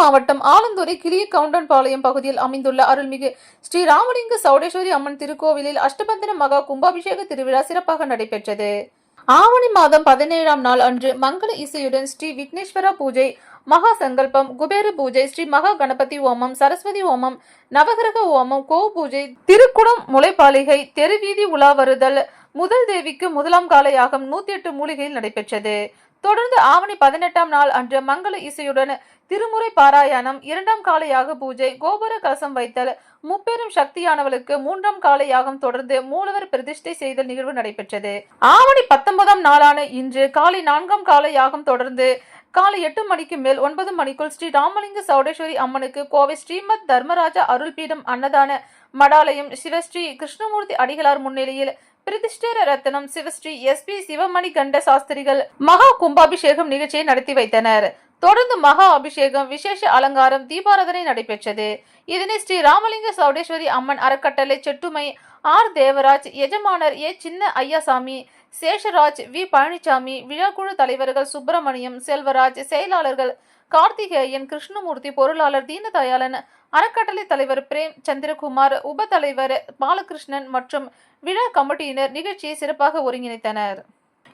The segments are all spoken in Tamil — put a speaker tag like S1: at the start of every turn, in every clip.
S1: மாவட்டம் ஆலந்துறை கிளிய கவுண்டன்பாளையம் பகுதியில் அமைந்துள்ள அருள்மிகு ஸ்ரீ ராமலிங்க சௌடேஸ்வரி அம்மன் திருக்கோவிலில் அஷ்டபந்தன மகா கும்பாபிஷேக திருவிழா சிறப்பாக நடைபெற்றது. ஆவணி மாதம் பதினேழாம் நாள் அன்று மங்கள இசையுடன் ஸ்ரீ விக்னேஸ்வரா பூஜை மகா சங்கல்பம் குபேர பூஜை ஸ்ரீ மகா கணபதி ஓமம் சரஸ்வதி ஓமம் நவகிரக ஓமம் கோ பூஜை திருக்குடம் முளைப்பாளிகை தெருவீதி உலா வருதல் முதல் தேவிக்கு முதலாம் கால யாகம் நூத்தி எட்டு மூலிகையில் நடைபெற்றது. தொடர்ந்து ஆவணி பதினெட்டாம் நாள் அன்று மங்கள இசையுடன் திருமுறை பாராயணம் இரண்டாம் கால யாக பூஜை கோபுர கலசம் வைத்தல் முப்பெரும் சக்தியானவளுக்கு மூன்றாம் கால யாகம் தொடர்ந்து மூலவர் பிரதிஷ்டை செய்தல் நிகழ்வு நடைபெற்றது. ஆவணி பத்தொன்பதாம் நாளான இன்று காலை நான்காம் கால யாகம் தொடர்ந்து காலை எட்டு மணிக்கு மேல் ஒன்பது மணிக்குள் ஸ்ரீ ராமலிங்க சௌடேஸ்வரி அம்மனுக்கு கோவை ஸ்ரீமத் தர்மராஜா அருள்பீடம் அன்னதான மடாலயம் சிவஸ்ரீ கிருஷ்ணமூர்த்தி அடிகளார் முன்னிலையில் பிரதிஷ்டர ரத்னம் சிவஸ்ரீ எஸ் பி சிவமணி கண்ட சாஸ்திரிகள் மகா கும்பாபிஷேகம் நிகழ்ச்சியை நடத்தி வைத்தனர். தொடர்ந்து மகா அபிஷேகம் விசேஷ அலங்காரம் தீபாராதனை நடைபெற்றது. இதனை ஸ்ரீ ராமலிங்க சவுடேஸ்வரி அம்மன் அறக்கட்டளை செட்டுமை ஆர். தேவராஜ் எஜமானர் ஏ. சின்ன ஐயாசாமி சேஷராஜ் வி. பழனிசாமி விழாக்குழு தலைவர்கள் சுப்பிரமணியம் செல்வராஜ் செயலாளர்கள் கார்த்திகேயன் கிருஷ்ணமூர்த்தி பொருளாளர் தீனதயாளன் அறக்கட்டளை தலைவர் பிரேம் சந்திரகுமார் உப தலைவர் பாலகிருஷ்ணன் மற்றும் விழா கமிட்டியினர் நிகழ்ச்சியை சிறப்பாக ஒருங்கிணைத்தனர்.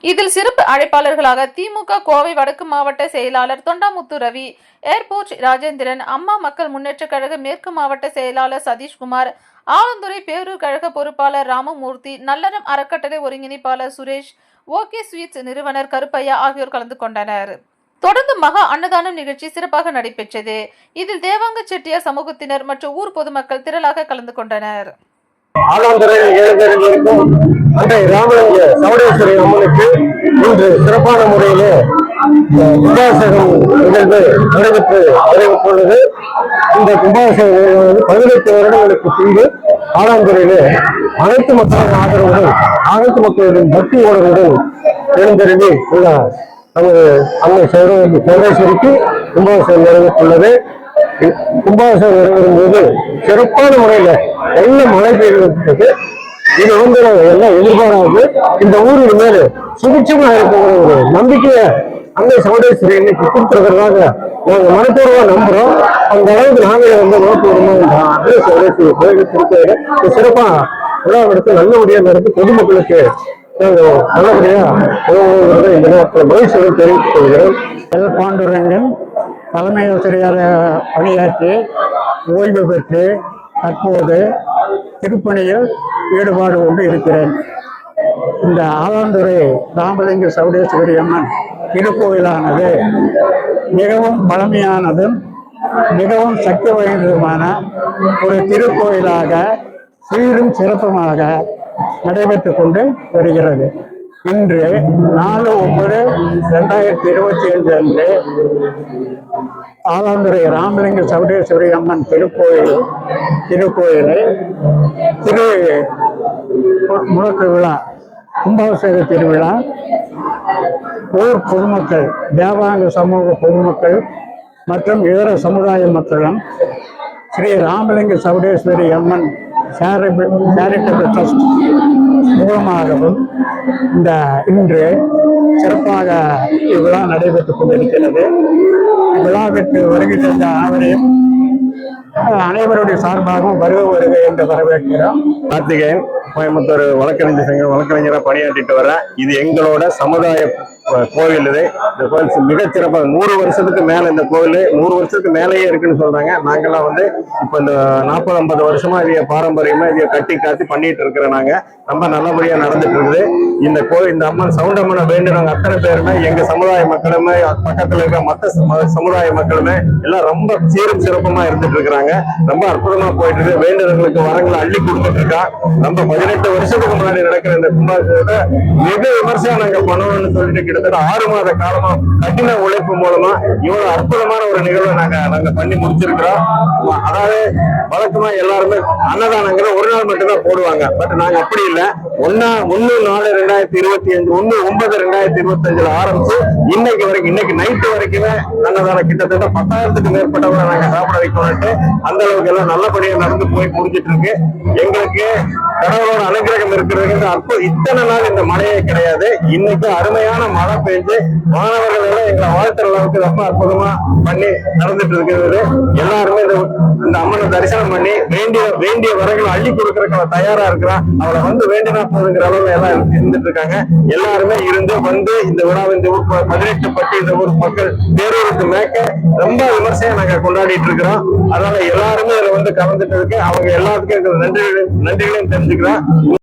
S1: இதில் சிறப்பு அழைப்பாளர்களாக திமுக கோவை வடக்கு மாவட்ட செயலாளர் தொண்டாமுத்து ரவி ஏர்போர்ட் ராஜேந்திரன் அம்மா மக்கள் முன்னேற்ற கழக மேற்கு மாவட்ட செயலாளர் சதீஷ்குமார் ஆலந்துறை பேரூர் கழக பொறுப்பாளர் ராமமூர்த்தி நல்லறம் அறக்கட்டளை ஒருங்கிணைப்பாளர் சுரேஷ் ஓகே ஸ்வீட்ஸ் நிறுவனர் கருப்பையா ஆகியோர் கலந்து கொண்டனர். தொடர்ந்து மகா அன்னதானம் நிகழ்ச்சி சிறப்பாக நடைபெற்றது. இதில் தேவாங்க செட்டியார் சமூகத்தினர் மற்றும் ஊர் பொதுமக்கள் திரளாக கலந்து கொண்டனர்.
S2: ஆலாந்துறையில் அன்றை ராமலிங்க சவடேஸ்வரி அம்மனுக்கு இன்று சிறப்பான முறையிலே கும்பாசகம் நிகழ்வு நடைபெற்று நடைபெற்றுள்ளது இந்த கும்பாசகம் நிகழ்வு பதினெட்டு வருடங்களுக்கு பின்பு ஆலாந்துறையிலே அனைத்து மக்களின் ஆதரவுடன் அனைத்து மக்களுடன் பக்தி உணர்வுடன் எழுந்தருளி உள்ளார். அவங்க அன்னை சௌடே- சௌடேஸ்வரிக்கு கும்பாபிஷேகம் நிறைவேற்றுள்ளது. கும்பாபிஷேகம் நிறைவேறும் போது சிறப்பான முறையில நல்ல மழை பெய்திருக்கு இது வந்து எல்லாம் எதிர்பாராது. இந்த ஊரின் மேல சுபிட்சமா இருக்கிற ஒரு நம்பிக்கையை அன்னை சௌடேஸ்வரி இன்னைக்கு கொடுத்துருக்கிறதாக நாங்க மனப்பூர்வமா நம்புறோம். அந்த அளவுக்கு நாங்களே வந்து மனப்பூர்வமா இந்த அன்னை சௌடேஸ்வரி கோயிலுக்கு கொடுத்தது சிறப்பா விழா எடுத்து நல்லபடியாக நடத்தி பொதுமக்களுக்கு நாங்கள் மகிழ்ச்சியுடன் தெரிவித்துக்
S3: எல் பாண்டுரங்கன் தலைமை ஆசிரியர் பணியாற்றி ஓய்வு பெற்று தற்போது திருப்பணியில் ஈடுபாடு கொண்டு இருக்கிறேன் இந்த ஆலாந்துறை ராமலிங்க சௌடேஸ்வரி அம்மன் திருக்கோயிலானது மிகவும் பழமையானதும் மிகவும் சக்தி வாய்ந்ததுமான ஒரு திருக்கோயிலாக சீரும் சிறப்புமாக நடைபெற்றுக் கொண்டு வருகிறது. இன்று நாலு ஒன்பது ரெண்டாயிரத்தி இருபத்தி ஐந்து அன்று ஆலாந்துறை ராமலிங்க சௌடேஸ்வரி அம்மன் திருக்கோயில் திருக்கோயிலை திரு முழக்கு விழா கும்பாபிஷேக திருவிழா ஊர் பொதுமக்கள் தேவாங்க சமூக பொதுமக்கள் மற்றும் இதர சமுதாய மக்களும் ஸ்ரீ ராமலிங்க சௌடேஸ்வரி அம்மன் சேரிட்டபிள் ட்ரஸ்ட் மூலமாகவும் இந்த இன்று சிறப்பாக இவ்விழா நடைபெற்றுக் கொண்டிருக்கிறது. விழாவிற்கு வருகை தந்த அனைவரையும் அனைவருடைய சார்பாகவும் வருக வருக என்று வரவேற்கிறோம்.
S2: கார்த்திகேயன் கோயம்புத்தூர் வழக்கறிஞர் சங்கம் வழக்கறிஞராக பணியாற்றிட்டு வரேன் இது எங்களோட சமுதாய கோவில் இது. இந்த கோவில் மிகச்சிறப்பாக நூறு வருஷத்துக்கு மேல இந்த கோவில். நூறு வருஷத்துக்கு மேலேயே இருக்குன்னு சொல்றாங்க. நாங்கெல்லாம் வந்து இப்போ இந்த நாற்பது ஐம்பது வருஷமா இதைய பாரம்பரியமா இதைய கட்டி காத்து பண்ணிட்டு இருக்கிறோம் நாங்க. ரொம்ப நல்லபடியா நடந்துட்டு இருக்குது. இந்த கோவில் இந்த அம்மன் சவுண்டம்மனை வேண்டுறவங்க அத்தனை பேருமே எங்க சமுதாய மக்களுமே பக்கத்துல இருக்க மற்ற சம- சமுதாய மக்களுமே எல்லாம் ரொம்ப சீரும் சிறப்புமா இருந்துட்டு இருக்கிறாங்க. ரொம்ப அற்புதமா போயிட்டு இருக்கு. வேண்டுறவங்களுக்கு வரங்களை அள்ளி கொடுத்துட்டு இருக்கா. ரொம்ப பதினெட்டு வருஷத்துக்கு முன்னாடி நடக்கிற இந்த கும்பாபிஷேகத்தை மிக விமர்சையா நாங்க பண்ணணும்னு சொல்லிட்டு கிட்டத்தட்ட ஆறு மாத காலமா கடின உழைப்பு மூலமா இவ்வளவு அற்புதமான ஒரு நிகழ்வை நாங்க நாங்க பண்ணி முடிச்சிருக்கிறோம். அதாவது வழக்கமா எல்லாருமே அன்னதானங்கிற ஒரு நாள் மட்டும்தான் போடுவாங்க. பட் நாங்க அப்படி இல்லை. ஒன்னா ஒன்னு நாலு ரெண்டாயிரத்தி இருபத்தி அஞ்சு ஒன்னு ஒன்பது ரெண்டாயிரத்தி இருபத்தி அஞ்சுல ஆரம்பிச்சு இன்னைக்கு வரைக்கும் இன்னைக்கு நைட்டு வரைக்குமே அன்னதானம் கிட்டத்தட்ட பத்தாயிரத்துக்கு மேற்பட்டவங்களை நாங்க சாப்பிட வைக்கணும்ட்டு அந்த அளவுக்கு எல்லாம் நல்லபடியா நடந்து போய் முடிஞ்சிட்டு இருக்கு. எங்களுக்கு கடவுளோட அனுகிரகம் இருக்கிறது அப்போ இத்தனை நாள் இந்த மழையே கிடையாது. இன்னைக்கு அருமையான மழை பெஞ்சு மாணவர்கள் எல்லாம் எங்களை வாழ்த்துற அளவுக்கு ரொம்ப அற்புதமா பண்ணி நடந்துட்டு இருக்கிறது. எல்லாருமே இந்த இந்த அம்மனை தரிசனம் பண்ணி வேண்டிய வேண்டிய வரங்களை அள்ளி கொடுக்கறதுக்கு அவன் தயாரா இருக்கிறான். அவளை வந்து வேண்டினா போதுங்கிற அளவுல எல்லாம் இருந்துட்டு இருக்காங்க. எல்லாருமே இருந்து வந்து இந்த விழாவை இந்த ஊர் ப- பதினெட்டு பட்டு இந்த ஊர் மக்கள் பேரூருக்கு மேக்க ரொம்ப விமர்சையா நாங்க கொண்டாடிட்டு இருக்கிறோம். அதனால எல்லாருமே இதுல வந்து கலந்துட்டு இருக்கு. அவங்க எல்லாத்துக்கும் இருக்கிற நன்றி நன்றிகளையும் தெரிஞ்சுக்கிறேன்